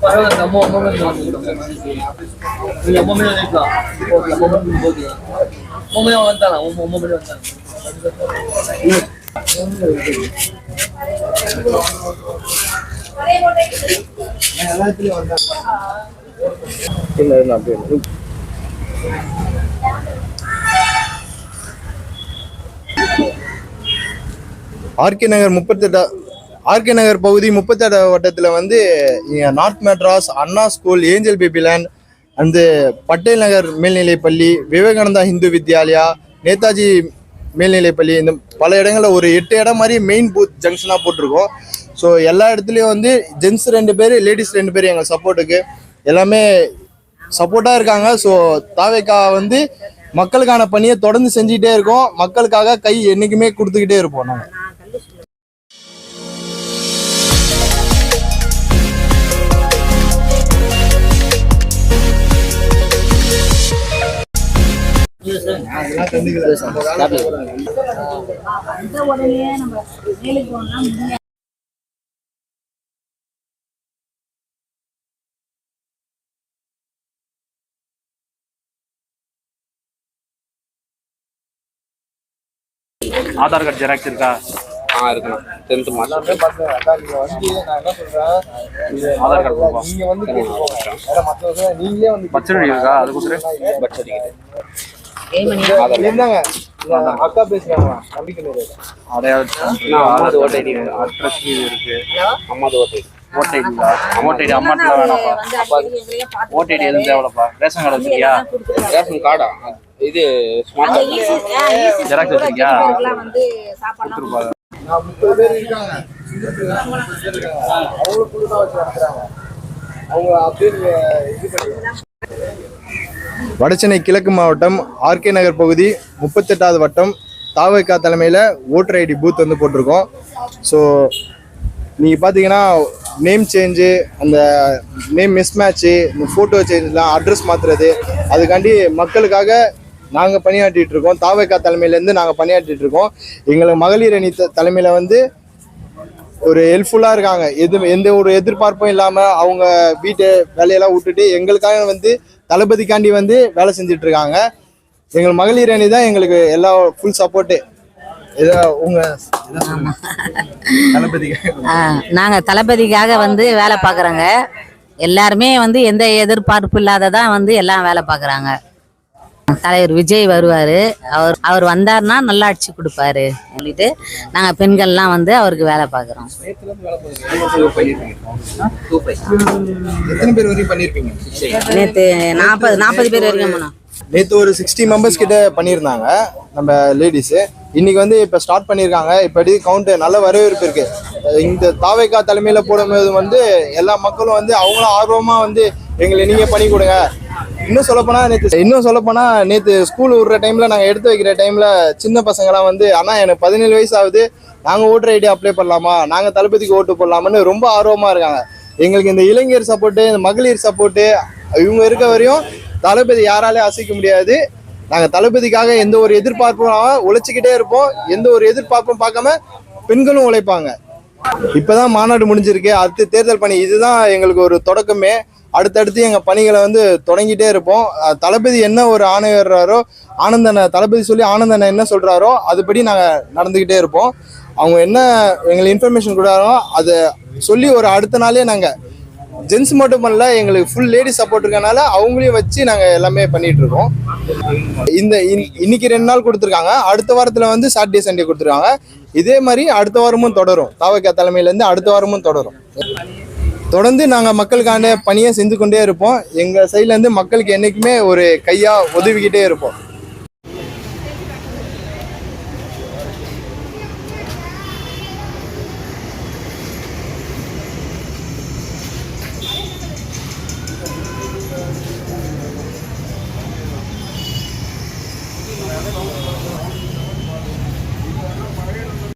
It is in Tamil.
பரவாயில்ல நம்ம மொமெண்ட் வந்துருக்கோம் இல்ல மொமெண்ட் இருக்கலாம் ஓகே மொமெண்ட் ஓகே மொமெண்ட் வந்தானா மொமெண்ட் வந்தானா இல்லை. இல்லை அப்படியே ஆர்கே நகர் முப்பத்தெட்டா ஆர்கே நகர் பகுதி முப்பத்தெட்டா வட்டத்தில் வந்து north Madras Anna school angel baby land அந்த பட்டேல் நகர் மேல்நிலைப் பள்ளி விவேகானந்தா இந்து வித்யாலயா நேதாஜி மேல்நிலைப் பள்ளி இந்த பல இடங்களில் ஒரு எட்டு இடம் மாதிரி மெயின் பூத் ஜங்ஷனாக போட்டிருக்கோம். ஸோ எல்லா இடத்துலையும் வந்து ஜென்ஸ் ரெண்டு பேர் லேடிஸ் ரெண்டு பேர் எங்கள் சப்போர்ட்டுக்கு எல்லாமே சப்போர்ட்டாக இருக்காங்க. ஸோ தாவேக்கா வந்து மக்களுக்கான பணியை தொடர்ந்து செஞ்சுக்கிட்டே இருக்கோம். மக்களுக்காக கை என்றைக்குமே கொடுத்துக்கிட்டே இருப்போம் நாங்கள் உடனே ஆதார் கார்டு ஜெராக்ஸ் இருக்கா? ஆ இருக்கணும். டென்த்து மார்க் ஆதார் கார்டு போடுவா. நீங்க வந்து நீங்களே வந்து பர்த் சர்டிஃபிகேட் இருக்கா? அதுக்கு பர்த் சர்டிஃபிகேட் இருந்தாங்க அக்கா பேசுறாங்க நம்பிக்கை அட்ரஸ் இது இருக்கு. அம்மாது ஓட்டை ஓட்டை ஐடிங்களா ஓட்டை ஐடி அம்மாட்டில் வேணாப்பா வந்து அடிக்கடி எங்களையே பார்த்து ஓட்டை ஐடி எதுவும் தேவையில்லப்பா. ரேஷன் கார்டு வச்சிருக்கியா? ரேஷன் கார்டா? இது ஸ்மார்ட் கார்டு. கூட வச்சிருக்கியா? முப்பது பேர் இருக்காங்க. தான் வச்சு நடத்துறாங்க. அவங்க அப்படியே இது பண்ணுங்க வடசென்னை கிழக்கு மாவட்டம் ஆர்கே நகர் பகுதி முப்பத்தெட்டாவது வட்டம் தாவைக்கா தலைமையில் ஓட்டர் ஐடி பூத் வந்து போட்டிருக்கோம். ஸோ நீங்கள் பார்த்தீங்கன்னா நேம் சேஞ்சு அந்த நேம் மிஸ்மேட்ச்சு இந்த ஃபோட்டோ சேஞ்செலாம் அட்ரஸ் மாற்றுறது அதுக்காண்டி மக்களுக்காக நாங்கள் பணியாற்றிட்டு இருக்கோம். தாவைக்கா தலைமையிலேருந்து நாங்கள் பணியாற்றிட்டு இருக்கோம். எங்களுக்கு மகளிர் அணி த- தலைமையில் வந்து ஒரு ஹெல்ப்ஃபுல்லாக இருக்காங்க. எது எந்த ஒரு எதிர்பார்ப்பும் இல்லாமல் அவங்க வீட்டு வேலையெல்லாம் விட்டுட்டு எங்களுக்காக வந்து தளபதிக்காண்டி வந்து வேலை செஞ்சுட்டு இருக்காங்க எங்கள் மகளிர் அணி தான் எங்களுக்கு எல்லா ஃபுல் சப்போர்ட்டு இதை உங்கள் தளபதிக்காக. நாங்கள் தளபதிக்காக வந்து வேலை பார்க்குறோங்க. எல்லாருமே வந்து எந்த எதிர்பார்ப்பு இல்லாததான் வந்து எல்லாம் வேலை பார்க்குறாங்க. தலைவர் விஜய் வருவார். அவர் அவர் வந்தார்னா நல்லாட்சி கொடுப்பாரு சொல்லிட்டு நாங்கள் பெண்கள்லாம் வந்து அவருக்கு வேலை பார்க்குறோம். எத்தனை பேர் வரையும் பண்ணியிருப்பீங்க நேற்று நாற்பது நாற்பது பேர் வரைக்கும் போனோம். நேற்று ஒரு சிக்ஸ்டி மெம்பர்ஸ் கிட்ட பண்ணியிருந்தாங்க நம்ம லேடிஸு இன்னைக்கு வந்து இப்போ ஸ்டார்ட் பண்ணியிருக்காங்க. இப்படி கவுண்ட் நல்ல வரவேற்பு இருக்கு. இந்த தாவைக்கா தலைமையில் போடும்போது வந்து எல்லா மக்களும் வந்து அவங்களும் ஆர்வமாக வந்து எங்களை நீங்கள் பண்ணி கொடுங்க. இன்னும் சொல்லப்போனால் நேற்று இன்னும் சொல்லப்போனால் நேற்று ஸ்கூல் விடுற டைமில் நாங்கள் எடுத்து வைக்கிற டைமில் சின்ன பசங்களாம் வந்து ஆனால் எனக்கு பதினேழு வயசு ஆகுது. நாங்கள் ஓட்டர் ஐடி அப்ளை பண்ணலாமா? நாங்கள் தளபதிக்கு ஓட்டு போடலாமான்னு ரொம்ப ஆர்வமாக இருக்காங்க. எங்களுக்கு இந்த இளைஞர் சப்போர்ட்டு இந்த மகளிர் சப்போர்ட்டு இவங்க இருக்க வரையும் தளபதி யாராலையும் அசைக்க முடியாது. நாங்கள் தளபதிக்காக எந்த ஒரு எதிர்பார்ப்பும் உழைச்சிக்கிட்டே இருப்போம். எந்த ஒரு எதிர்பார்ப்பும் பார்க்காம பெண்களும் உழைப்பாங்க. இப்பதான் மாநாடு முடிஞ்சிருக்கு. அடுத்து தேர்தல் பணி இதுதான் எங்களுக்கு ஒரு தொடக்கமே. அடுத்தடுத்து எங்கள் பணிகளை வந்து தொடங்கிட்டே இருப்போம். தளபதி என்ன ஒரு ஆணையிடுறாரோ ஆனந்தனை தளபதி சொல்லி ஆனந்தனை என்ன சொல்கிறாரோ அதுபடி நாங்கள் நடந்துக்கிட்டே இருப்போம். அவங்க என்ன எங்களுக்கு இன்ஃபர்மேஷன் கொடுக்குறாரோ அதை சொல்லி ஒரு அடுத்த நாளே நாங்கள் ஜென்ஸ் மட்டும் பண்ணல எங்களுக்கு ஃபுல் லேடி சப்போர்ட் இருக்கனால அவங்களையும் வச்சு நாங்கள் எல்லாமே பண்ணிட்டு இருக்கோம். இந்த இன்- இன்னைக்கு ரெண்டு நாள் கொடுத்துருக்காங்க. அடுத்த வாரத்தில் வந்து சாட்டர்டே சண்டே கொடுத்துருக்காங்க. இதே மாதிரி அடுத்த வாரமும் தொடரும். தாவக்கா தலைமையிலேருந்து அடுத்த வாரமும் தொடரும். தொடர்ந்து நாங்கள் மக்களுக்கான பணியை செஞ்சு கொண்டே இருப்போம். எங்கள் சைட்லேருந்து மக்களுக்கு என்றைக்குமே ஒரு கையாக உதவிக்கிட்டே இருப்போம்.